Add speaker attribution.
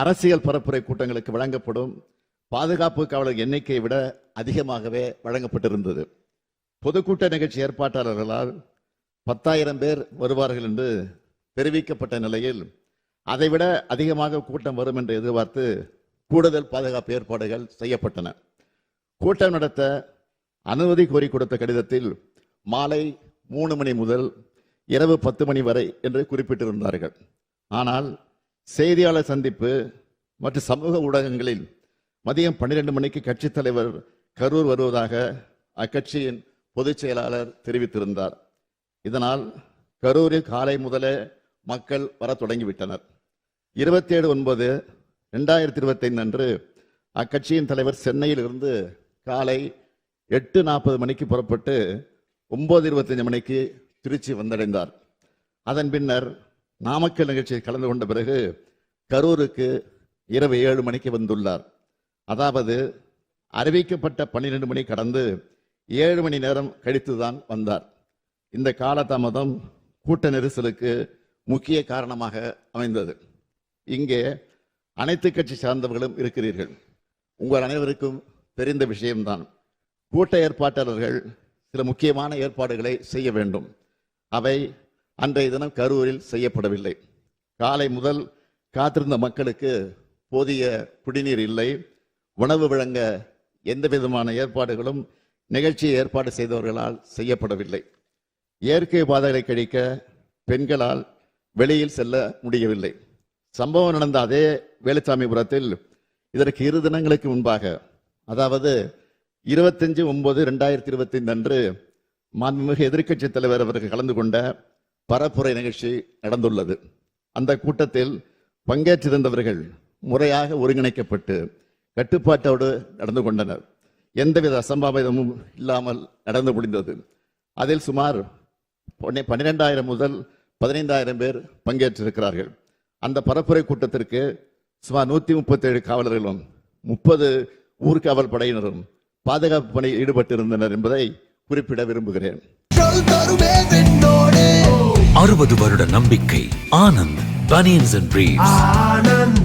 Speaker 1: அரசியல் பரப்புரை கூட்டங்களுக்கு வழங்கப்படும் பாதுகாப்பு காவலர் எண்ணிக்கையை விட அதிகமாகவே வழங்கப்பட்டிருந்தது. பொதுக்கூட்ட நிகழ்ச்சி ஏற்பாட்டாளர்களால் பத்தாயிரம் பேர் வருவார்கள் என்று தெரிவிக்கப்பட்ட நிலையில் அதைவிட அதிகமாக கூட்டம் வரும் என்று எதிர்பார்த்து கூடுதல் பாதுகாப்பு ஏற்பாடுகள் செய்யப்பட்டன. கூட்டம் நடத்த அனுமதி கோரி கொடுத்த கடிதத்தில் மாலை மூணு மணி முதல் இரவு பத்து மணி வரை என்று குறிப்பிட்டிருந்தார்கள். ஆனால் செய்தியாளர் சந்திப்பு மற்றும் சமூக ஊடகங்களில் மதியம் பன்னிரண்டு மணிக்கு கட்சித் தலைவர் கரூர் வருவதாக அக்கட்சியின் பொதுச் செயலாளர் தெரிவித்திருந்தார். இதனால் கரூரில் காலை முதலே மக்கள் வர தொடங்கிவிட்டனர். இருபத்தி ஏழு ஒன்பது ரெண்டாயிரத்தி இருபத்தைந்து அன்று அக்கட்சியின் தலைவர் சென்னையில் இருந்து காலை எட்டு நாற்பது மணிக்கு புறப்பட்டு ஒன்பது இருபத்தஞ்சு மணிக்கு திருச்சி வந்தடைந்தார். அதன் பின்னர் நாமக்கல் நிகழ்ச்சியில் கலந்து கொண்ட பிறகு கரூருக்கு இரவு ஏழு மணிக்கு வந்துள்ளார். அதாவது அறிவிக்கப்பட்ட பன்னிரெண்டு மணி கடந்து ஏழு மணி நேரம் கழித்துதான் வந்தார். இந்த காலதாமதம் கூட்ட நெரிசலுக்கு முக்கிய காரணமாக அமைந்தது. இங்கே அனைத்து கட்சி சார்ந்தவர்களும் இருக்கிறீர்கள். உங்கள் அனைவருக்கும் தெரிந்த விஷயம்தான். கூட்ட ஏற்பாட்டாளர்கள் சில முக்கியமான ஏற்பாடுகளை செய்ய வேண்டும். அவை அன்றைய தினம் கரூரில் செய்யப்படவில்லை. காலை முதல் காத்திருந்த மக்களுக்கு போதிய குடிநீர் இல்லை. உணவு வழங்க எந்த விதமான ஏற்பாடுகளும் நிகழ்ச்சியை ஏற்பாடு செய்தவர்களால் செய்யப்படவில்லை. இயற்கை பாதைகளை கழிக்க பெண்களால் வெளியில் செல்ல முடியவில்லை. சம்பவம் நடந்த அதே வேலுச்சாமிபுரத்தில் இதற்கு இரு தினங்களுக்கு முன்பாக அதாவது இருபத்தஞ்சு ஒன்பது ரெண்டாயிரத்தி இருபத்தி அன்று மாண்புமிகு எதிர்க்கட்சி தலைவர் அவர்கள் கலந்து கொண்ட பரப்புரை நிகழ்ச்சி நடந்துள்ளது. அந்த கூட்டத்தில் பங்கேற்றிருந்தவர்கள் முறையாக ஒருங்கிணைக்கப்பட்டு கட்டுப்பாட்டோடு நடந்து கொண்டனர். எந்தவித அசம்பாவிதமும் இல்லாமல் நடந்து முடிந்தது. அதில் சுமார் பொன்னி- பன்னிரெண்டாயிரம் முதல் பதினைந்தாயிரம் பேர் பங்கேற்றிருக்கிறார்கள். அந்த பரப்புரை கூட்டத்திற்கு சுமார் நூத்தி முப்பத்தேழு காவலர்களும் முப்பது ஊர்காவல் படையினரும் பாதுகாப்பு பணியில் ஈடுபட்டிருந்தனர் என்பதை குறிப்பிட விரும்புகிறேன்.
Speaker 2: அறுபது வருட நம்பிக்கை ஆனந்த் Bunions and
Speaker 3: breeves.